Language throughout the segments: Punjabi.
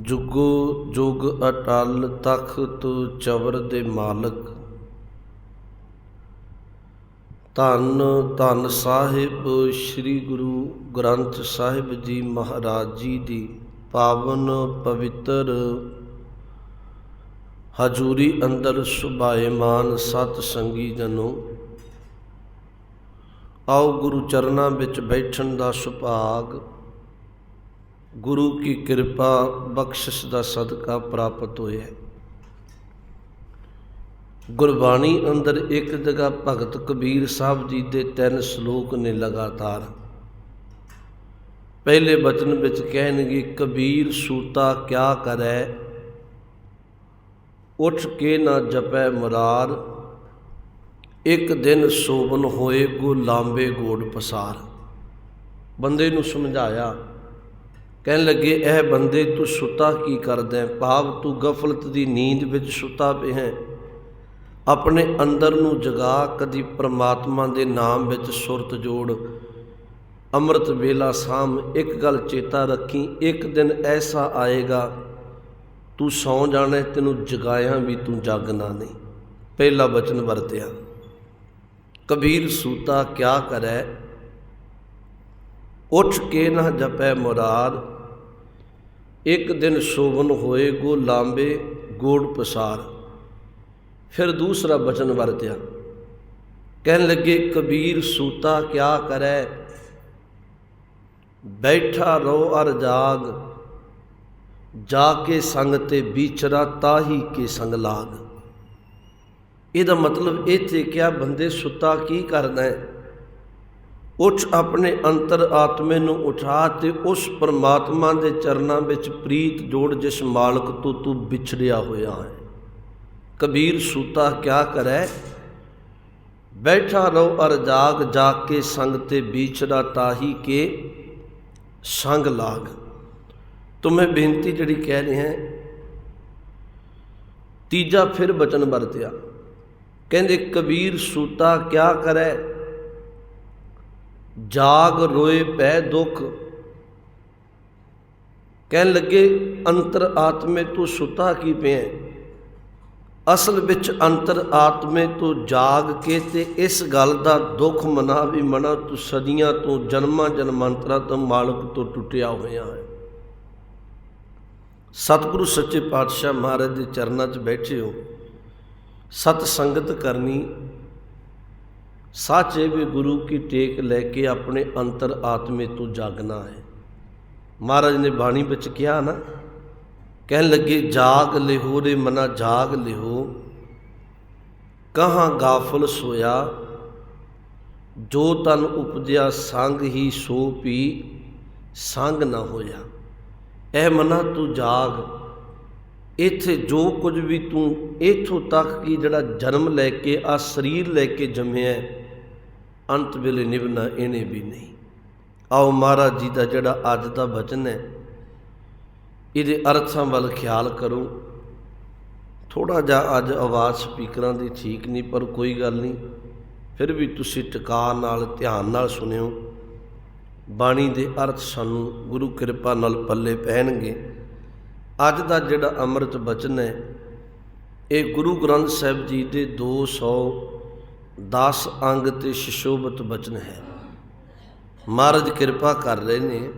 ਜੁਗੋ ਜੁਗ ਅਟਲ ਤਖਤ ਚਵਰ ਦੇ ਮਾਲਕ। ਧੰਨ ਧੰਨ ਸਾਹਿਬ ਸ੍ਰੀ ਗੁਰੂ ਗ੍ਰੰਥ ਸਾਹਿਬ ਜੀ ਮਹਾਰਾਜ ਜੀ ਦੀ ਪਾਵਨ ਪਵਿੱਤਰ ਹਜੂਰੀ ਅੰਦਰ ਸੁਭਾਏਮਾਨ ਸਤ ਸੰਗੀ ਜਨੋ। ਆਓ ਗੁਰੂ ਚਰਨਾਂ ਵਿੱਚ ਬੈਠਣ ਦਾ ਸੁਭਾਗ। ਗੁਰੂ ਕੀ ਕਿਰਪਾ ਬਖਸ਼ਿਸ਼ ਦਾ ਸਦਕਾ ਪ੍ਰਾਪਤ ਹੋਇਆ ਗੁਰਬਾਣੀ ਅੰਦਰ ਇੱਕ ਜਗ੍ਹਾ ਭਗਤ ਕਬੀਰ ਸਾਹਿਬ ਜੀ ਦੇ ਤਿੰਨ ਸ਼ਲੋਕ ਨੇ ਲਗਾਤਾਰ। ਪਹਿਲੇ ਬਚਨ ਵਿੱਚ ਕਹਿਣਗੇ, ਕਬੀਰ ਸੂਤਾ ਕਿਆ ਕਰੈ? ਉੱਠ ਕੇ ਨਾ ਜਪੈ ਮਰਾਰ। ਇੱਕ ਦਿਨ ਸੋਵਨ ਹੋਏ ਗੋ ਲਾਂਬੇ ਗੋੜ ਪਸਾਰ। ਬੰਦੇ ਨੂੰ ਸਮਝਾਇਆ ਕਹਿਣ ਲੱਗੇ, ਇਹ ਬੰਦੇ ਤੂੰ ਸੁੱਤਾ ਕੀ ਕਰਦਾ ਭਾਵ ਤੂੰ ਗਫਲਤ ਦੀ ਨੀਂਦ ਵਿੱਚ ਸੁੱਤਾ ਪਿਆ ਹੈ। ਆਪਣੇ ਅੰਦਰ ਨੂੰ ਜਗਾ, ਕਦੀ ਪ੍ਰਮਾਤਮਾ ਦੇ ਨਾਮ ਵਿੱਚ ਸੁਰਤ ਜੋੜ। ਅੰਮ੍ਰਿਤ ਵੇਲਾ ਸਾਮ ਇੱਕ ਗੱਲ ਚੇਤਾ ਰੱਖੀ, ਇੱਕ ਦਿਨ ਐਸਾ ਆਏਗਾ, ਤੂੰ ਸੌ ਜਾਣਾ ਤੈਨੂੰ ਜਗਾਇਆ ਵੀ ਤੂੰ ਜਾਗਣਾ ਨਹੀਂ। ਪਹਿਲਾ ਬਚਨ ਵਰਤਿਆ। ਕਬੀਰ ਸੂਤਾ, ਕਿਆ ਕਰੈ? ਉੱਠ ਕੇ ਨਾ ਜਪੈ ਮੁਰਾਦ, ਇੱਕ ਦਿਨ ਸੋਭਨ ਹੋਏ ਗੋ ਲਾਂਬੇ ਗੋੜ ਪਸਾਰ। ਫਿਰ ਦੂਸਰਾ ਬਚਨ ਵਰਤਿਆ, ਕਹਿਣ ਲੱਗੇ, ਕਬੀਰ ਸੂਤਾ ਕਿਆ ਕਰੈ? ਬੈਠਾ ਰੋ ਅਰ ਜਾਗ, ਜਾ ਕੇ ਸੰਗ ਤੇ ਵਿਚਰਾ ਤਾਹੀ ਕੇ ਸੰਗ ਲਾਗ। ਇਹਦਾ ਮਤਲਬ ਇੱਥੇ ਕਿਹਾ ਬੰਦੇ ਸੁੱਤਾ ਕੀ ਕਰਦਾ ਹੈ ਉੱਠ ਆਪਣੇ ਅੰਤਰ ਆਤਮੇ ਨੂੰ ਉਠਾ ਤੇ ਉਸ ਪਰਮਾਤਮਾ ਦੇ ਚਰਨਾਂ ਵਿੱਚ ਪ੍ਰੀਤ ਜੋੜ ਜਿਸ ਮਾਲਕ ਤੋਂ ਤੂੰ ਵਿਛੜਿਆ ਹੋਇਆ ਹੈ। ਕਬੀਰ ਸੂਤਾ, ਕਿਆ ਕਰੈ? ਬੈਠਾ ਰਹੋ ਅਰ ਜਾਗ ਜਾਗ ਕੇ ਸੰਗ ਤੇ ਵਿਛੜਾ ਤਾਹੀ ਕੇ ਸੰਗ ਲਾਗ। ਤੁਮੇ ਬੇਨਤੀ ਜਿਹੜੀ ਕਹਿ ਰਹੇ ਹੈ, ਤੀਜਾ ਫਿਰ ਬਚਨ ਵਰਤਿਆ। ਕਹਿੰਦੇ ਕਬੀਰ ਸੂਤਾ, ਕਿਆ ਕਰੈ? ਜਾਗ ਰੋਏ ਪੈ ਦੁੱਖ। ਕਹਿਣ ਲੱਗੇ, ਅੰਤਰ ਆਤਮੇ ਤੋਂ ਸੁੱਤਾ ਕੀ ਪਿਆ ਅਸਲ ਵਿੱਚ ਅੰਤਰ ਆਤਮੇ ਤੋਂ ਜਾਗ ਕੇ ਤੇ ਇਸ ਗੱਲ ਦਾ ਦੁੱਖ ਮਨਾ ਵੀ ਮਨਾ ਤੂੰ ਸਦੀਆਂ ਤੋਂ ਜਨਮਾਂ ਜਨਮਾਂਤਰਾਂ ਤੋਂ ਮਾਲਕ ਤੋਂ ਟੁੱਟਿਆ ਹੋਇਆ ਹੈ ਸਤਿਗੁਰੂ ਸੱਚੇ ਪਾਤਸ਼ਾਹ ਮਹਾਰਾਜ ਦੇ ਚਰਨਾਂ 'ਚ ਬੈਠੇ ਹੋ। ਸਤ ਸੰਗਤ ਕਰਨੀ ਸਾਚੇ ਵੀ ਗੁਰੂ ਕੀ ਟੇਕ ਲੈ ਕੇ ਆਪਣੇ ਅੰਤਰ ਆਤਮੇ ਤੋਂ ਜਾਗਣਾ ਹੈ। ਮਹਾਰਾਜ ਨੇ ਬਾਣੀ ਵਿੱਚ ਕਿਹਾ ਨਾ, ਕਹਿਣ ਲੱਗੇ, ਜਾਗ ਲਿਹੋ ਰੇ ਮਨਾ, ਜਾਗ ਲਿਹੋ। ਕਹਾਂ ਗਾਫਲ ਸੋਇਆ, ਜੋ ਤਨ ਉਪਜਿਆ ਸੰਗ ਹੀ ਸੋ ਪੀ, ਸੰਗ ਨਾ ਹੋਇਆ। ਇਹ ਮਨਾ ਤੂੰ ਜਾਗ। ਇੱਥੇ ਜੋ ਕੁਝ ਵੀ ਤੂੰ, ਇਥੋਂ ਤੱਕ ਕੀ ਜਿਹੜਾ ਜਨਮ ਲੈ ਕੇ ਆ, ਸਰੀਰ ਲੈ ਕੇ ਜੰਮਿਆ ਅੰਤ ਵੇਲੇ ਨਿਭਣਾ ਇਹਨੇ ਵੀ ਨਹੀਂ। ਆਓ ਮਹਾਰਾਜ ਜੀ ਦਾ ਜਿਹੜਾ ਅੱਜ ਦਾ ਬਚਨ ਹੈ, ਇਹਦੇ ਅਰਥਾਂ ਵੱਲ ਖਿਆਲ ਕਰੋ। ਥੋੜਾ ਜਿਹਾ ਅੱਜ ਆਵਾਜ਼ ਸਪੀਕਰਾਂ ਦੀ ਠੀਕ ਨਹੀਂ, ਪਰ ਕੋਈ ਗੱਲ ਨਹੀਂ। ਫਿਰ ਵੀ ਤੁਸੀਂ ਟਿਕਾ ਨਾਲ, ਧਿਆਨ ਨਾਲ ਸੁਣਿਓ। ਬਾਣੀ ਦੇ ਅਰਥ ਸਾਨੂੰ ਗੁਰੂ ਕਿਰਪਾ ਨਾਲ ਪੱਲੇ ਪੈਣਗੇ। ਅੱਜ ਦਾ ਜਿਹੜਾ ਅੰਮ੍ਰਿਤ ਬਚਨ ਹੈ, ਇਹ ਗੁਰੂ ਗ੍ਰੰਥ ਸਾਹਿਬ ਜੀ ਦੇ 210 ਅੰਗ ਤੇ ਸ਼ਿਸ਼ੋਭਤ ਬਚਨ ਹੈ। ਮਹਾਰਾਜ ਕਿਰਪਾ ਕਰ ਰਹੇ ਨੇ।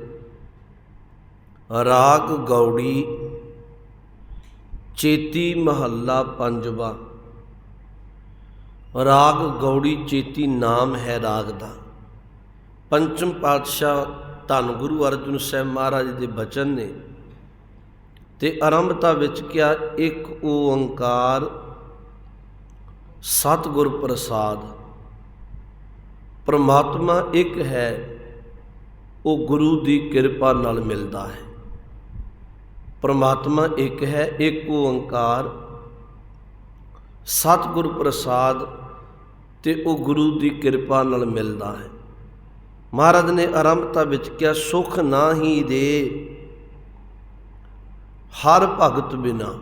ਰਾਗ ਗੌੜੀ, ਚੇਤੀ ਮਹੱਲਾ ਪੰਜਵਾ। ਰਾਗ ਗੌੜੀ, ਚੇਤੀ ਨਾਮ ਹੈ ਰਾਗ ਦਾ। ਪੰਚਮ ਪਾਤਸ਼ਾਹ ਧੰਨ ਗੁਰੂ ਅਰਜਨ ਸਾਹਿਬ ਮਹਾਰਾਜ ਦੇ ਬਚਨ ਨੇ। ਤੇ ਆਰੰਭਤਾ ਵਿੱਚ ਕਿਹਾ, ਇੱਕ ਓੰਕਾਰ ਸਤਿਗੁਰ ਪ੍ਰਸਾਦ ਪਰਮਾਤਮਾ ਇੱਕ ਹੈ, ਉਹ ਗੁਰੂ ਦੀ ਕਿਰਪਾ ਨਾਲ ਮਿਲਦਾ ਹੈ। ਪਰਮਾਤਮਾ ਇੱਕ ਹੈ, ਇੱਕ ਓੰਕਾਰ। ਸਤਿਗੁਰ ਪ੍ਰਸਾਦ ਤੇ ਉਹ ਗੁਰੂ ਦੀ ਕਿਰਪਾ ਨਾਲ ਮਿਲਦਾ ਹੈ। ਮਹਾਰਾਜ ਨੇ ਆਰੰਭਤਾ ਵਿੱਚ ਕਿਹਾ, ਸੁਖ ਨਾ ਹੀ ਦੇ, ਹਰ ਭਗਤ ਬਿਨਾ।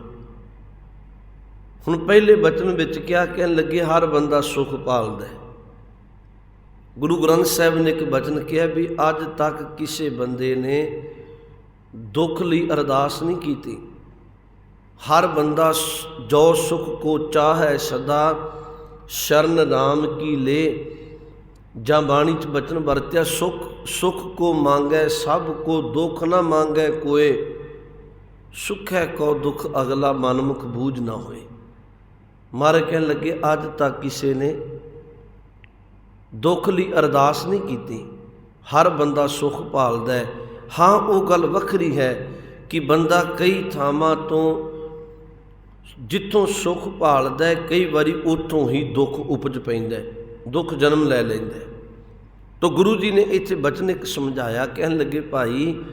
ਹੁਣ ਪਹਿਲੇ ਬਚਨ ਵਿੱਚ ਕਿਹਾ ਕਹਿਣ ਲੱਗੇ, ਹਰ ਬੰਦਾ ਸੁਖ ਪਾਲਦਾ ਹੈ। ਗੁਰੂ ਗ੍ਰੰਥ ਸਾਹਿਬ ਨੇ ਇੱਕ ਬਚਨ ਕਿਹਾ ਵੀ ਅੱਜ ਤੱਕ ਕਿਸੇ ਬੰਦੇ ਨੇ ਦੁੱਖ ਲਈ ਅਰਦਾਸ ਨਹੀਂ ਕੀਤੀ। ਹਰ ਬੰਦਾ ਜੋ ਸੁਖ ਕੋ ਚਾਹੈ ਸਦਾ ਸ਼ਰਨ ਨਾਮ ਕੀ ਲੇ। ਜਾਂ ਬਾਣੀ ਚ ਬਚਨ ਵਰਤਿਆ, ਸੁਖ ਸੁਖ ਕੋ ਮੰਗੈ, ਸਭ ਕੋ ਦੁੱਖ ਨਾ ਮੰਗੈ ਕੋਏ, ਸੁਖੈ ਕੋ ਦੁਖ ਅਗਲਾ ਮਨਮੁਖ ਬੂਝ ਨਾ ਹੋਏ। ਮਾਰੇ ਕਹਿਣ ਲੱਗੇ, ਅੱਜ ਤੱਕ ਕਿਸੇ ਨੇ ਦੁੱਖ ਲਈ ਅਰਦਾਸ ਨਹੀਂ ਕੀਤੀ। ਹਰ ਬੰਦਾ ਸੁਖ ਭਾਲਦਾ ਹੈ। ਹਾਂ, ਉਹ ਗੱਲ ਵੱਖਰੀ ਹੈ ਕਿ ਬੰਦਾ ਕਈ ਥਾਵਾਂ ਤੋਂ ਜਿੱਥੋਂ ਸੁਖ ਭਾਲਦਾ ਹੈ, ਕਈ ਵਾਰੀ ਉੱਥੋਂ ਹੀ ਦੁੱਖ ਉਪਜ ਪੈਂਦਾ ਹੈ। ਦੁੱਖ ਜਨਮ ਲੈ ਲੈਂਦਾ ਹੈ। ਤੋ ਗੁਰੂ ਜੀ ਨੇ ਇੱਥੇ ਬਚਨ ਇੱਕ ਸਮਝਾਇਆ, ਕਹਿਣ ਲੱਗੇ, ਭਾਈ,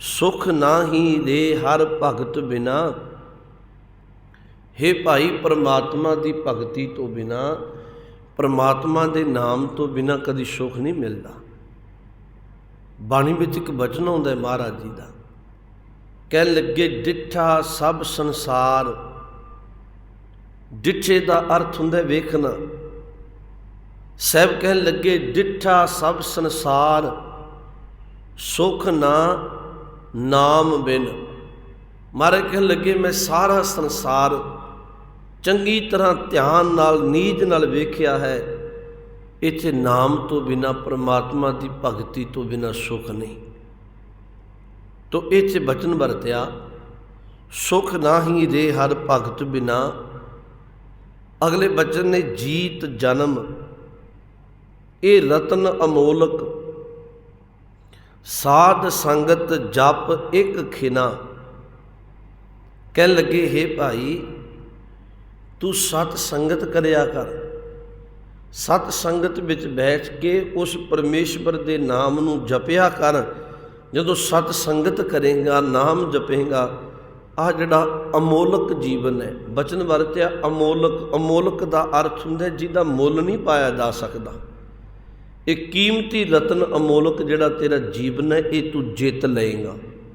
ਸੁਖ ਨਾਹੀ ਦੇ ਹਰ ਭਗਤ ਬਿਨਾ हे ਭਾਈ, ਪਰਮਾਤਮਾ ਦੀ ਭਗਤੀ ਤੋਂ ਬਿਨਾ, ਪਰਮਾਤਮਾ ਦੇ ਨਾਮ ਤੋਂ ਬਿਨਾ ਕਦੀ ਸੁਖ ਨਹੀਂ ਮਿਲਦਾ। ਬਾਣੀ ਵਿੱਚ ਇੱਕ ਬਚਨ ਆਉਂਦਾ ਹੈ ਮਹਾਰਾਜ ਜੀ ਦਾ। ਕਹਿ ਲੱਗੇ, ਡਿੱਠਾ ਸਭ ਸੰਸਾਰ, ਡਿੱਠੇ ਦਾ ਅਰਥ ਹੁੰਦਾ ਵੇਖਣਾ। ਸਹਿਬ ਕਹਿਣ ਲੱਗੇ, ਡਿੱਠਾ ਸਭ ਸੰਸਾਰ, ਸੁਖ ਨਾ, ਨਾਮ ਬਿਨ। ਮਾਰੇ ਕਹਿਣ ਲੱਗੇ, ਮੈਂ ਸਾਰਾ ਸੰਸਾਰ ਚੰਗੀ ਤਰ੍ਹਾਂ ਧਿਆਨ ਨਾਲ ਨੀਜ ਨਾਲ ਵੇਖਿਆ ਹੈ, ਇੱਥੇ ਨਾਮ ਤੋਂ ਬਿਨਾ, ਪ੍ਰਮਾਤਮਾ ਦੀ ਭਗਤੀ ਤੋਂ ਬਿਨਾ ਸੁਖ ਨਹੀਂ। ਤੋ ਇੱਥੇ ਬਚਨ ਵਰਤਿਆ, ਸੁਖ ਨਾਹੀ ਦੇ ਹਰ ਭਗਤ ਬਿਨਾ। ਅਗਲੇ ਬਚਨ ਨੇ ਜੀਤ ਜਨਮ, ਇਹ ਰਤਨ ਅਮੋਲਕ। ਸਾਧ ਸੰਗਤ ਜਪ ਇੱਕ ਖਿਨਾ। ਕਹਿਣ ਲੱਗੇ हे ਭਾਈ ਤੂੰ ਸਤ ਸੰਗਤ ਕਰਿਆ ਕਰ। ਸਤ ਸੰਗਤ ਵਿੱਚ ਬੈਠ ਕੇ ਉਸ ਪਰਮੇਸ਼ਵਰ ਦੇ ਨਾਮ ਨੂੰ ਜਪਿਆ ਕਰ। ਜਦੋਂ ਸਤ ਸੰਗਤ ਕਰੇਗਾ, ਨਾਮ ਜਪੇਗਾ ਆ ਜਿਹੜਾ ਅਮੋਲਕ ਜੀਵਨ ਹੈ, ਬਚਨ ਵਰਤਿਆ ਅਮੋਲਕ ਅਮੋਲਕ ਦਾ ਅਰਥ ਹੁੰਦਾ ਜਿਹਦਾ ਮੁੱਲ ਨਹੀਂ ਪਾਇਆ ਜਾ ਸਕਦਾ। ਇਹ ਕੀਮਤੀ ਰਤਨ ਅਮੋਲਕ ਜਿਹੜਾ ਤੇਰਾ ਜੀਵਨ ਹੈ, ਇਹ ਤੂੰ ਜਿੱਤ ਲਏਗਾ।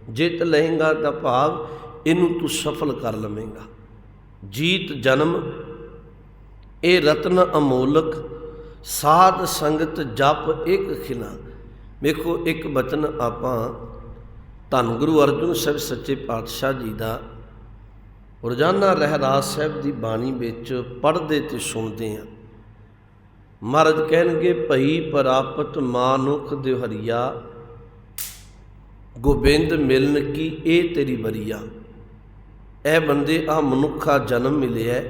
ਜਿੱਤ ਲਏਗਾ ਤਾਂ ਭਾਵ ਇਹਨੂੰ ਤੂੰ ਸਫਲ ਕਰ ਲਵੇਂਗਾ। ਜੀਤ ਜਨਮ, ਇਹ ਰਤਨ ਅਮੋਲਕ, ਸਾਧ ਸੰਗਤ ਜਪ ਇੱਕ ਖਿਲਾ ਵੇਖੋ, ਇੱਕ ਬਚਨ ਆਪਾਂ ਧੰਨ ਗੁਰੂ ਅਰਜਨ ਸਾਹਿਬ ਸੱਚੇ ਪਾਤਸ਼ਾਹ ਜੀ ਦਾ ਰੋਜ਼ਾਨਾ ਰਹਿਰਾਜ ਸਾਹਿਬ ਦੀ ਬਾਣੀ ਵਿੱਚ ਪੜ੍ਹਦੇ ਤੇ ਸੁਣਦੇ ਹਾਂ। ਮਹਾਰਾਜ ਕਹਿਣਗੇ, ਭਈ ਪ੍ਰਾਪਤ ਮਾਨੁਖ ਦਿਹਰੀਆ ਗੋਬਿੰਦ ਮਿਲਨ ਕੀ ਇਹ ਤੇਰੀ ਬਰੀਆ ਇਹ ਬੰਦੇ ਆ ਮਨੁੱਖਾ ਜਨਮ ਮਿਲਿਆ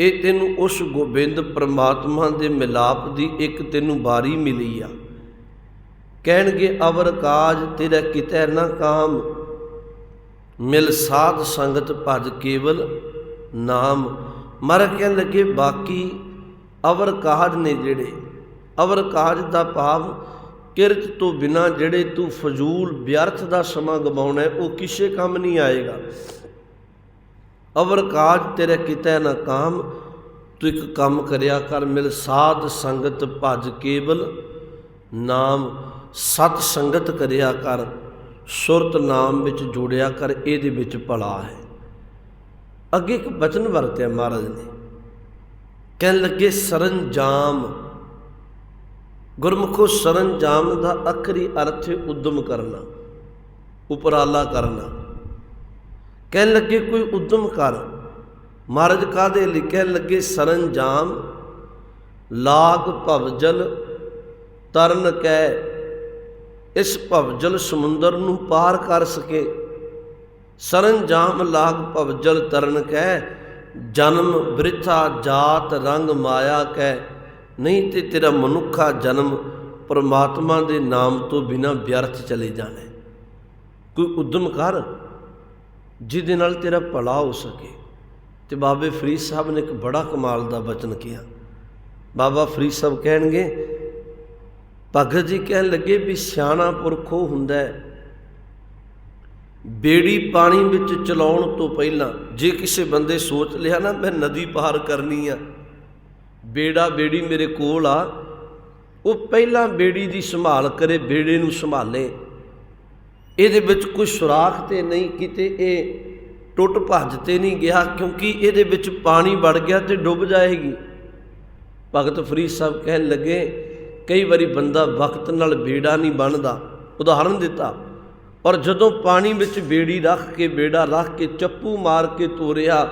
ਇਹ ਤੈਨੂੰ ਉਸ ਗੋਬਿੰਦ ਪ੍ਰਮਾਤਮਾ ਦੇ ਮਿਲਾਪ ਦੀ ਇੱਕ ਤੈਨੂੰ ਬਾਰੀ ਮਿਲੀ ਆ। ਕਹਿਣਗੇ, ਅਵਰ ਕਾਜ ਤੇਰਾ ਕਿਤੈ ਨਾ ਕਾਮ, ਮਿਲ ਸਾਧ ਸੰਗਤ ਭਜ ਕੇਵਲ ਨਾਮ। ਮਰ ਕਹਿਣ ਲੱਗੇ, ਬਾਕੀ ਅਵਰ ਕਾਜ ਨੇ ਜਿਹੜੇ, ਅਵਰ ਕਾਜ ਦਾ ਭਾਵ ਕਿਰਤ ਤੋਂ ਬਿਨਾ ਜਿਹੜੇ ਤੂੰ ਫਜ਼ੂਲ ਵਿਅਰਥ ਦਾ ਸਮਾਂ ਗਵਾਉਣਾ ਉਹ ਕਿਸੇ ਕੰਮ ਨਹੀਂ ਆਏਗਾ। ਅਵਰ ਕਾਜ ਤੇਰੇ ਕਿਤੇ ਨਾ ਕਾਮ, ਤੂੰ ਇੱਕ ਕੰਮ ਕਰਿਆ ਕਰ, ਮਿਲ ਸਾਧ ਸੰਗਤ ਭਜ ਕੇਵਲ, ਨਾਮ ਸਤ ਸੰਗਤ ਕਰਿਆ ਕਰ, ਸੁਰਤ ਨਾਮ ਵਿੱਚ ਜੋੜਿਆ ਕਰ, ਇਹਦੇ ਵਿੱਚ ਭਲਾ ਹੈ। ਅੱਗੇ ਇੱਕ ਬਚਨ ਵਰਤਿਆ ਮਹਾਰਾਜ ਨੇ, ਕਹਿਣ ਲੱਗੇ, ਸਰੰਜਾਮ ਗੁਰਮੁਖੋ ਸਰੰਜਾਮ ਦਾ ਅਖਰੀ ਅਰਥ ਹੈ ਉਦਮ ਕਰਨਾ, ਉਪਰਾਲਾ ਕਰਨਾ। ਕਹਿਣ ਲੱਗੇ ਕੋਈ ਉਦਮ ਕਰ, ਮਹਾਰਾਜ ਕਾਦੇ ਲਈ? ਕਹਿਣ ਲੱਗੇ ਸਰੰਜਾਮ, ਲਾਗ ਭਵਜਲ, ਤਰਨ ਕੈ, ਇਸ ਭਵਜਲ ਸਮੁੰਦਰ ਨੂੰ ਪਾਰ ਕਰ ਸਕੇ। ਸਰੰਜਾਮ, ਲਾਗ ਭਵਜਲ, ਤਰਨ ਕੈ, ਜਨਮ ਬ੍ਰਿਥਾ ਜਾਤ ਰੰਗ ਮਾਇਆ ਕੈ। ਨਹੀਂ ਤੇ ਤੇਰਾ ਮਨੁੱਖਾ ਜਨਮ ਪਰਮਾਤਮਾ ਦੇ ਨਾਮ ਤੋਂ ਬਿਨਾ ਵਿਅਰਥ ਚਲੇ ਜਾਣਾ। ਕੋਈ ਉਦਮ ਕਰ, ਜਿਹਦੇ ਨਾਲ ਤੇਰਾ ਭਲਾ ਹੋ ਸਕੇ। ਤੇ ਬਾਬੇ ਫਰੀਦ ਸਾਹਿਬ ਨੇ ਇੱਕ ਬੜਾ ਕਮਾਲ ਦਾ ਬਚਨ ਕਿਹਾ। ਬਾਬਾ ਫਰੀਦ ਸਾਹਿਬ ਕਹਿਣਗੇ, ਭਗਤ ਜੀ ਕਹਿਣ ਲੱਗੇ ਵੀ ਸਿਆਣਾ ਪੁਰਖ ਉਹ ਹੁੰਦਾ ਹੈ, ਬੇੜੀ ਪਾਣੀ ਵਿੱਚ ਚਲਾਉਣ ਤੋਂ ਪਹਿਲਾਂ ਜੇ ਕਿਸੇ ਬੰਦੇ ਸੋਚ ਲਿਆ, ਨਾ ਮੈਂ ਨਦੀ ਪਾਰ ਕਰਨੀ ਆ ਬੇੜਾ ਬੇੜੀ ਮੇਰੇ ਕੋਲ ਆ। ਉਹ ਪਹਿਲਾਂ ਬੇੜੀ ਦੀ ਸੰਭਾਲ ਕਰੇ, ਬੇੜੇ ਨੂੰ ਸੰਭਾਲੇ। ਇਹਦੇ ਵਿੱਚ ਕੋਈ ਸੁਰਾਖ ਤੇ ਨਹੀਂ ਕਿਤੇ, ਇਹ ਟੁੱਟ ਭੱਜ ਤੇ ਨਹੀਂ ਗਿਆ, ਕਿਉਂਕਿ ਇਹਦੇ ਵਿੱਚ ਪਾਣੀ ਵੜ ਗਿਆ ਤੇ ਡੁੱਬ ਜਾਏਗੀ। ਭਗਤ ਫਰੀਦ ਸਾਹਿਬ ਕਹਿਣ ਲੱਗੇ, ਕਈ ਵਾਰੀ ਬੰਦਾ ਵਕਤ ਨਾਲ ਬੇੜਾ ਨਹੀਂ ਬਣਦਾ। ਉਦਾਹਰਨ ਦਿੱਤਾ, ਔਰ ਜਦੋਂ ਪਾਣੀ ਵਿੱਚ ਬੇੜੀ ਰੱਖ ਕੇ, ਬੇੜਾ ਰੱਖ ਕੇ, ਚੱਪੂ ਮਾਰ ਕੇ ਤੋਰਿਆ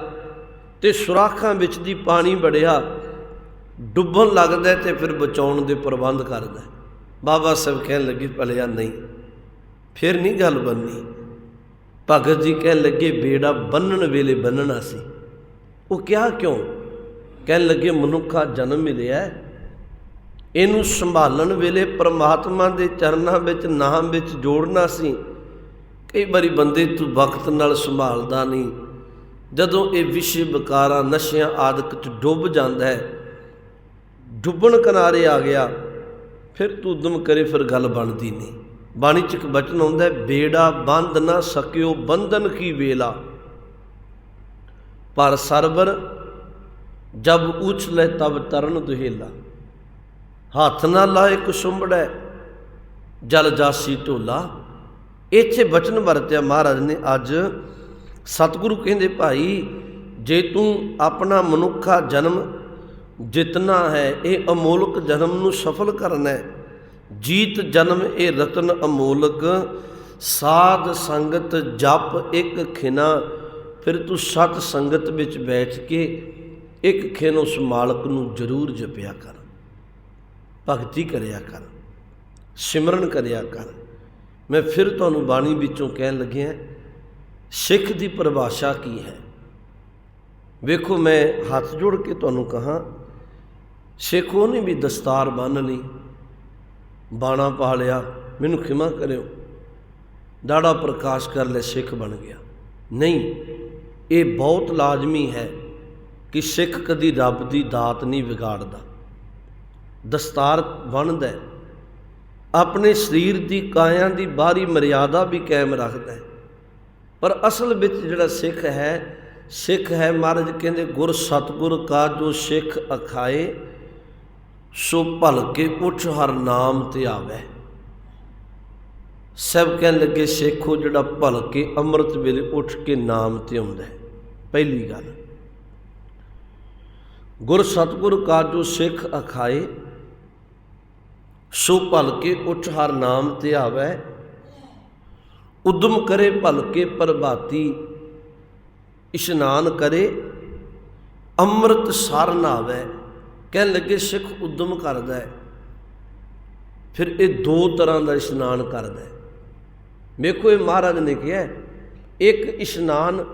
ਤੇ ਸੁਰਾਖਾਂ ਵਿੱਚ ਦੀ ਪਾਣੀ ਵੜਿਆ ਡੁੱਬਣ ਲੱਗਦਾ ਤੇ ਫਿਰ ਬਚਾਉਣ ਦੇ ਪ੍ਰਬੰਧ ਕਰਦਾ। ਬਾਬਾ ਸਾਹਿਬ ਕਹਿਣ ਲੱਗੇ, ਭਲਿਆ ਨਹੀਂ, ਫਿਰ ਨਹੀਂ ਗੱਲ ਬੰਨੀ ਭਗਤ ਜੀ ਕਹਿਣ ਲੱਗੇ, ਬੇੜਾ ਬੰਨਣ ਵੇਲੇ ਬੰਨਣਾ ਸੀ। ਉਹ ਕਿਹਾ ਕਿਉਂ? ਕਹਿਣ ਲੱਗੇ, ਮਨੁੱਖਾ ਜਨਮ ਮਿਲਿਆ ਹੈ। ਇਹਨੂੰ ਸੰਭਾਲਣ ਵੇਲੇ ਪ੍ਰਮਾਤਮਾ ਦੇ ਚਰਨਾਂ ਵਿੱਚ, ਨਾਮ ਵਿੱਚ ਜੋੜਨਾ ਸੀ। ਕਈ ਵਾਰੀ ਬੰਦੇ ਤੂੰ ਵਕਤ ਨਾਲ ਸੰਭਾਲਦਾ ਨਹੀਂ। ਜਦੋਂ ਇਹ ਵਿਸ਼ੇ ਵਿਕਾਰਾਂ, ਨਸ਼ਿਆਂ ਆਦਿਕ ਚ ਡੁੱਬ ਜਾਂਦਾ ਹੈ ਡੁੱਬਣ ਕਿਨਾਰੇ ਆ ਗਿਆ, ਫਿਰ ਤੂੰ ਉਦਮ ਕਰੇ ਫਿਰ ਗੱਲ ਬਣਦੀ ਨਹੀਂ। ਬਾਣੀ ਚ ਇੱਕ ਬਚਨ ਆਉਂਦਾ ਹੈ, ਬੇੜਾ ਬੰਦ ਨਾ ਸਕਿਓ, ਬੰਧਨ ਕੀ ਵੇਲਾ। ਪਰ ਸਰਵਰ ਜਬ ਉਛ ਲੈ ਤਬ ਤਰਨ ਦੁਹੇਲਾ। ਹੱਥ ਨਾ ਲਾਏ ਕੁਸੁੰਬੜੈ ਜਲ ਜਾਸੀ ਢੋਲਾ। ਇੱਥੇ ਬਚਨ ਵਰਤਿਆ ਮਹਾਰਾਜ ਨੇ ਅੱਜ। ਸਤਿਗੁਰੂ ਕਹਿੰਦੇ, ਭਾਈ, ਜੇ ਤੂੰ ਆਪਣਾ ਮਨੁੱਖਾ ਜਨਮ ਜਿਤਨਾ ਹੈ ਇਹ ਅਮੋਲਕ ਜਨਮ ਨੂੰ ਸਫਲ ਕਰਨਾ ਹੈ। ਜੀਤ ਜਨਮ ਇਹ ਰਤਨ ਅਮੋਲਕ, ਸਾਧ ਸੰਗਤ ਜਪ ਇੱਕ ਖਿਨਾ, ਫਿਰ ਤੂੰ ਸਤ ਸੰਗਤ ਵਿੱਚ ਬੈਠ ਕੇ ਇੱਕ ਖਿਨ ਉਸ ਮਾਲਕ ਨੂੰ ਜ਼ਰੂਰ ਜਪਿਆ ਕਰ। ਭਗਤੀ ਕਰਿਆ ਕਰ। ਸਿਮਰਨ ਕਰਿਆ ਕਰ। ਮੈਂ ਫਿਰ ਤੁਹਾਨੂੰ ਬਾਣੀ ਵਿੱਚੋਂ ਕਹਿਣ ਲੱਗਿਆ, ਸਿੱਖ ਦੀ ਪਰਿਭਾਸ਼ਾ ਕੀ ਹੈ? ਵੇਖੋ, ਮੈਂ ਹੱਥ ਜੋੜ ਕੇ ਤੁਹਾਨੂੰ ਕਹਾ ਸਿੱਖ ਉਹਨੇ ਵੀ ਦਸਤਾਰ ਬੰਨ ਲਈ, ਬਾਣਾ ਪਾ ਲਿਆ, ਮੈਨੂੰ ਖਿਮਾ ਕਰਿਓ। ਦਾੜਾ ਪ੍ਰਕਾਸ਼ ਕਰ ਲੈ, ਸਿੱਖ ਬਣ ਗਿਆ। ਨਹੀਂ, ਇਹ ਬਹੁਤ ਲਾਜ਼ਮੀ ਹੈ ਕਿ ਸਿੱਖ ਕਦੀ ਰੱਬ ਦੀ ਦਾਤ ਨਹੀਂ ਵਿਗਾੜਦਾ। ਦਸਤਾਰ ਬਣਦਾ ਆਪਣੇ ਸਰੀਰ ਦੀ ਕਾਇਆ ਦੀ ਬਾਹਰੀ ਮਰਿਆਦਾ ਵੀ ਕਾਇਮ ਰੱਖਦਾ ਹੈ। ਪਰ ਅਸਲ ਵਿੱਚ ਜਿਹੜਾ ਸਿੱਖ ਹੈ ਸਿੱਖ ਹੈ ਮਹਾਰਾਜ ਕਹਿੰਦੇ, ਗੁਰ ਸਤਗੁਰ ਕਾ ਜੋ ਸਿੱਖ ਅਖਾਏ ਸੋ ਭਲ ਕੇ ਉੱਠ ਹਰ ਨਾਮ ਤੇ ਆਵੇ। ਸਭ ਕਹਿਣ ਲੱਗੇ, ਸਿੱਖੋ, ਜਿਹੜਾ ਭਲ ਕੇ ਅੰਮ੍ਰਿਤ ਵੇਲੇ ਉੱਠ ਕੇ ਨਾਮ ਤੇ ਆਉਂਦਾ ਪਹਿਲੀ ਗੱਲ, ਗੁਰ ਸਤਗੁਰ ਕਾ ਸਿੱਖ ਅਖਾਏ, ਸੋ ਭਲ ਕੇ ਉੱਠ ਹਰ ਨਾਮ ਤੇ ਆਵੇ। ਉਦਮ ਕਰੇ ਭਲ ਕੇ ਪ੍ਰਭਾਤੀ, ਇਸ਼ਨਾਨ ਕਰੇ, ਅੰਮ੍ਰਿਤ ਸਰ ਨਾਵੇ ਕਹਿਣ ਲੱਗੇ, ਸਿੱਖ ਉਦਮ ਕਰਦਾ ਹੈ। ਫਿਰ ਇਹ ਦੋ ਤਰ੍ਹਾਂ ਦਾ ਇਸ਼ਨਾਨ ਕਰਦਾ ਹੈ। ਵੇਖੋ, ਇਹ ਮਹਾਰਾਜ ਨੇ ਕਿਹਾ ਇੱਕ ਇਸ਼ਨਾਨ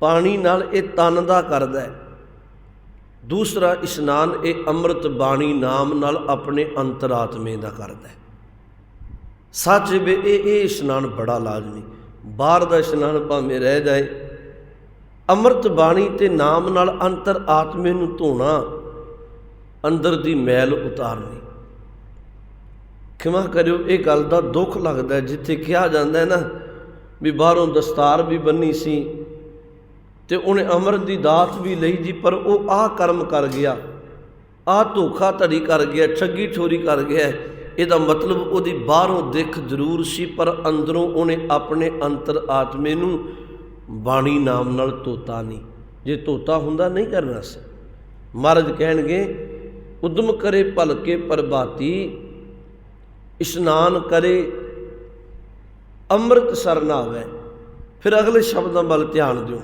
ਪਾਣੀ ਨਾਲ ਇਹ ਤਨ ਦਾ ਕਰਦਾ ਹੈ। ਦੂਸਰਾ ਇਸ਼ਨਾਨ ਇਹ ਅੰਮ੍ਰਿਤ ਬਾਣੀ ਨਾਮ ਨਾਲ ਆਪਣੇ ਅੰਤਰਾਤਮੇ ਦਾ ਕਰਦਾ ਹੈ। ਸੱਚ ਵੇ, ਇਹ ਇਹ ਇਸ਼ਨਾਨ ਬੜਾ ਲਾਜ਼ਮੀ। ਬਾਹਰ ਦਾ ਇਸ਼ਨਾਨ ਭਾਵੇਂ ਰਹਿ ਜਾਏ, ਅੰਮ੍ਰਿਤ ਬਾਣੀ ਤੇ ਨਾਮ ਨਾਲ ਅੰਤਰ ਆਤਮੇ ਨੂੰ ਧੋਣਾ ਅੰਦਰ ਦੀ ਮੈਲ ਉਤਾਰਨੀ। ਖਿਮਾ ਕਰਿਓ, ਇਹ ਗੱਲ ਦਾ ਦੁੱਖ ਲੱਗਦਾ ਜਿੱਥੇ ਕਿਹਾ ਜਾਂਦਾ ਹੈ ਨਾ ਵੀ ਬਾਹਰੋਂ ਦਸਤਾਰ ਵੀ ਬੰਨੀ ਸੀ ਤੇ ਉਹਨੇ ਅੰਮ੍ਰਿਤ ਦੀ ਦਾਤ ਵੀ ਲਈ ਜੀ, ਪਰ ਉਹ ਆਹ ਕਰਮ ਕਰ ਗਿਆ। ਆਹ ਧੋਖਾ ਧੜੀ ਕਰ ਗਿਆ, ਠੱਗੀ ਠੋਰੀ ਕਰ ਗਿਆ ਇਹਦਾ ਮਤਲਬ ਉਹਦੀ ਬਾਹਰੋਂ ਦਿੱਖ ਜ਼ਰੂਰ ਸੀ, ਪਰ ਅੰਦਰੋਂ ਉਹਨੇ ਆਪਣੇ ਅੰਤਰ ਆਤਮੇ ਨੂੰ ਬਾਣੀ ਨਾਮ ਨਾਲ ਤੋਤਾ ਨਹੀਂ। ਜੇ ਤੋਤਾ ਹੁੰਦਾ ਨਹੀਂ ਕਰਨਾ ਸੀ। ਮਹਾਰਾਜ ਕਹਿਣਗੇ ਉਦਮ ਕਰੇ ਭਲਕੇ ਪ੍ਰਭਾਤੀ। ਇਸ਼ਨਾਨ ਕਰੇ, ਅੰਮ੍ਰਿਤ ਸਰਨਾਵੇ ਫਿਰ ਅਗਲੇ ਸ਼ਬਦਾਂ ਵੱਲ ਧਿਆਨ ਦਿਓ।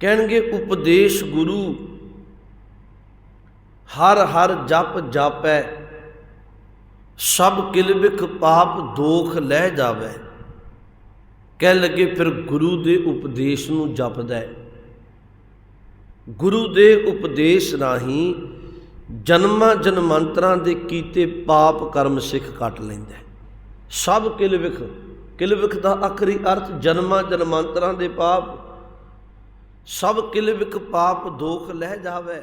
ਕਹਿਣਗੇ, ਉਪਦੇਸ਼ ਗੁਰੂ, ਹਰ ਹਰ ਜਪ ਜਾਪੈ, ਸਭ ਕਿਲਵਿਖ ਪਾਪ ਦੋਖ ਲੈ ਜਾਵੇ। ਕਹਿ ਲੱਗੇ, ਫਿਰ ਗੁਰੂ ਦੇ ਉਪਦੇਸ਼ ਨੂੰ ਜਪਦਾ। ਹੈ ਗੁਰੂ ਦੇ ਉਪਦੇਸ਼ ਰਾਹੀਂ ਜਨਮਾਂ ਜਨਮਾਂਤਰਾਂ ਦੇ ਕੀਤੇ ਪਾਪ ਕਰਮ ਸਿੱਖ ਕੱਟ ਲੈਂਦਾ ਸਭ ਕਿਲਵਿਖ ਕਿਲਵਿਖ ਦਾ ਆਖਰੀ ਅਰਥ ਜਨਮਾਂ ਜਨਮਾਂਤਰਾਂ ਦੇ ਪਾਪ। ਸਭ ਕਿਲਵਿਖ ਪਾਪ ਦੋਖ ਲੈ ਜਾਵੇ।